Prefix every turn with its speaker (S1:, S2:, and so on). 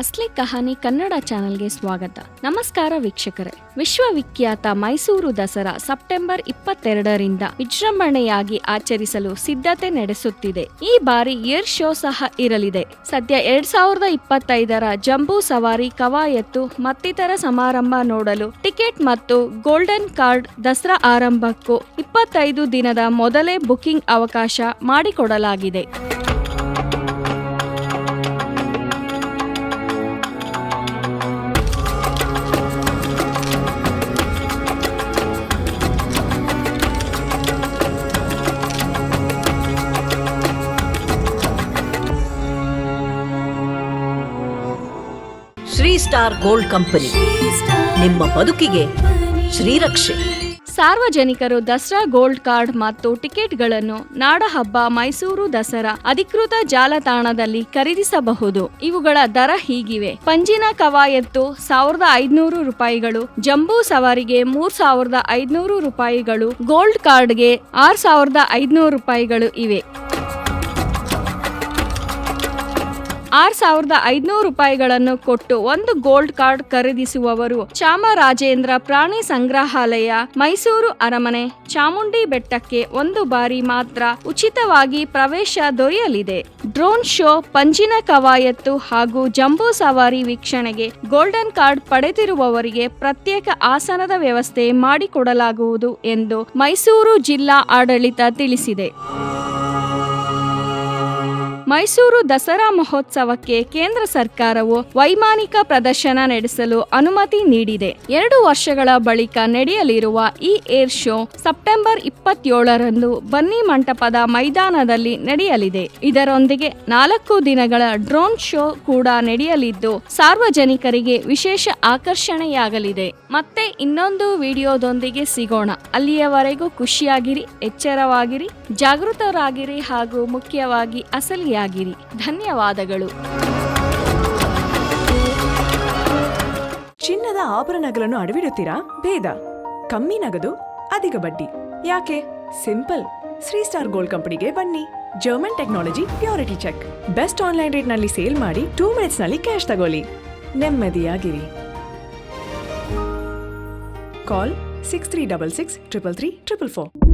S1: ಅಸ್ಲಿ ಕಹಾನಿ ಕನ್ನಡ ಚಾನೆಲ್ಗೆ ಸ್ವಾಗತ. ನಮಸ್ಕಾರ ವೀಕ್ಷಕರೇ. ವಿಶ್ವವಿಖ್ಯಾತ ಮೈಸೂರು ದಸರಾ ಸೆಪ್ಟೆಂಬರ್ ಇಪ್ಪತ್ತೆರಡರಿಂದ ವಿಜೃಂಭಣೆಯಾಗಿ ಆಚರಿಸಲು ಸಿದ್ಧತೆ ನಡೆಸುತ್ತಿದೆ. ಈ ಬಾರಿ ಏರ್ ಶೋ ಸಹ ಇರಲಿದೆ. ಸದ್ಯ ಎರಡ್ ಸಾವಿರದ ಇಪ್ಪತ್ತೈದರ ಜಂಬೂ ಸವಾರಿ ಕವಾಯತ್ತು ಮತ್ತಿತರ ಸಮಾರಂಭ ನೋಡಲು ಟಿಕೆಟ್ ಮತ್ತು ಗೋಲ್ಡನ್ ಕಾರ್ಡ್ ದಸರಾ ಆರಂಭಕ್ಕೂ ಇಪ್ಪತ್ತೈದು ದಿನದ ಮೊದಲೇ ಬುಕಿಂಗ್ ಅವಕಾಶ ಮಾಡಿಕೊಡಲಾಗಿದೆ.
S2: Shri star gold company. ನಿಮ್ಮ ಬದುಕಿಗೆ ಶ್ರೀರಕ್ಷೆ
S1: ಸಾರ್ವಜನಿಕರು ದಸರಾ ಗೋಲ್ಡ್ ಕಾರ್ಡ್ ಮತ್ತು ಟಿಕೆಟ್ಗಳನ್ನು ನಾಡಹಬ್ಬ ಮೈಸೂರು ದಸರಾ ಅಧಿಕೃತ ಜಾಲತಾಣದಲ್ಲಿ ಖರೀದಿಸಬಹುದು. ಇವುಗಳ ದರ ಹೀಗಿವೆ. ಪಂಜಿನ ಕವಾಯತ್ತು ಸಾವಿರದ ಐದುನೂರು ರೂಪಾಯಿಗಳು, ಜಂಬೂ ಸವಾರಿಗೆ ಮೂರ್ ಸಾವಿರದ ಐದುನೂರು ರೂಪಾಯಿಗಳು, ಗೋಲ್ಡ್ ಕಾರ್ಡ್ಗೆ ಆರ್ ಸಾವಿರದ ಐದುನೂರು ರೂಪಾಯಿಗಳು ಇವೆ. ಆರ್ ಸಾವಿರದ ಐದುನೂರು ರೂಪಾಯಿಗಳನ್ನು ಕೊಟ್ಟು ಒಂದು ಗೋಲ್ಡ್ ಕಾರ್ಡ್ ಖರೀದಿಸುವವರು ಚಾಮರಾಜೇಂದ್ರ ಪ್ರಾಣಿ ಸಂಗ್ರಹಾಲಯ, ಮೈಸೂರು ಅರಮನೆ. ಚಾಮುಂಡಿ ಬೆಟ್ಟಕ್ಕೆ ಒಂದು ಬಾರಿ ಮಾತ್ರ ಉಚಿತವಾಗಿ ಪ್ರವೇಶ ದೊರೆಯಲಿದೆ. ಡ್ರೋನ್ ಶೋ ಪಂಜಿನ ಕವಾಯತ್ತು ಹಾಗೂ ಜಂಬೂ ಸವಾರಿ ವೀಕ್ಷಣೆಗೆ ಗೋಲ್ಡನ್ ಕಾರ್ಡ್ ಪಡೆದಿರುವವರಿಗೆ ಪ್ರತ್ಯೇಕ ಆಸನದ ವ್ಯವಸ್ಥೆ ಮಾಡಿಕೊಡಲಾಗುವುದು ಎಂದು ಮೈಸೂರು ಜಿಲ್ಲಾ ಆಡಳಿತ ತಿಳಿಸಿದೆ. ಮೈಸೂರು ದಸರಾ ಮಹೋತ್ಸವಕ್ಕೆ ಕೇಂದ್ರ ಸರ್ಕಾರವು ವೈಮಾನಿಕ ಪ್ರದರ್ಶನ ನಡೆಸಲು ಅನುಮತಿ ನೀಡಿದೆ. ಎರಡು ವರ್ಷಗಳ ಬಳಿಕ ನಡೆಯಲಿರುವ ಈ ಏರ್ ಶೋ ಸೆಪ್ಟೆಂಬರ್ ಇಪ್ಪತ್ತೇಳರಂದು ಬನ್ನಿ ಮಂಟಪದ ಮೈದಾನದಲ್ಲಿ ನಡೆಯಲಿದೆ. ಇದರೊಂದಿಗೆ ನಾಲ್ಕು ದಿನಗಳ ಡ್ರೋನ್ ಶೋ ಕೂಡ ನಡೆಯಲಿದ್ದು, ಸಾರ್ವಜನಿಕರಿಗೆ ವಿಶೇಷ ಆಕರ್ಷಣೆಯಾಗಲಿದೆ. ಮತ್ತೆ ಇನ್ನೊಂದು ವಿಡಿಯೋದೊಂದಿಗೆ ಸಿಗೋಣ. ಅಲ್ಲಿಯವರೆಗೂ ಖುಷಿಯಾಗಿರಿ, ಎಚ್ಚರವಾಗಿರಿ, ಜಾಗೃತರಾಗಿರಿ ಹಾಗೂ ಮುಖ್ಯವಾಗಿ ಅಸಲಿಯಾಗಿರಿ ಧನ್ಯವಾದಗಳು.
S3: ಚಿನ್ನದ ಆಭರಣಗಳನ್ನು ಅಡವಿಡುತ್ತೀರಾ? ಭೇದ. ಕಮ್ಮಿ ನಗದು, ಅಧಿಕ ಬಡ್ಡಿ. ಯಾಕೆ? ಸಿಂಪಲ್. ಶ್ರೀ ಸ್ಟಾರ್ ಗೋಲ್ಡ್ ಕಂಪನಿಗೆ ಬನ್ನಿ. German technology purity check. Best online ರೇಟ್ನಲ್ಲಿ sale ಮಾಡಿ ಟೂ ಮಿನಿಟ್ಸ್ನಲ್ಲಿ ಕ್ಯಾಶ್ ತಗೊಳ್ಳಿ. ನೆಮ್ಮದಿಯಾಗಿರಿ. Call six three double six triple three triple four.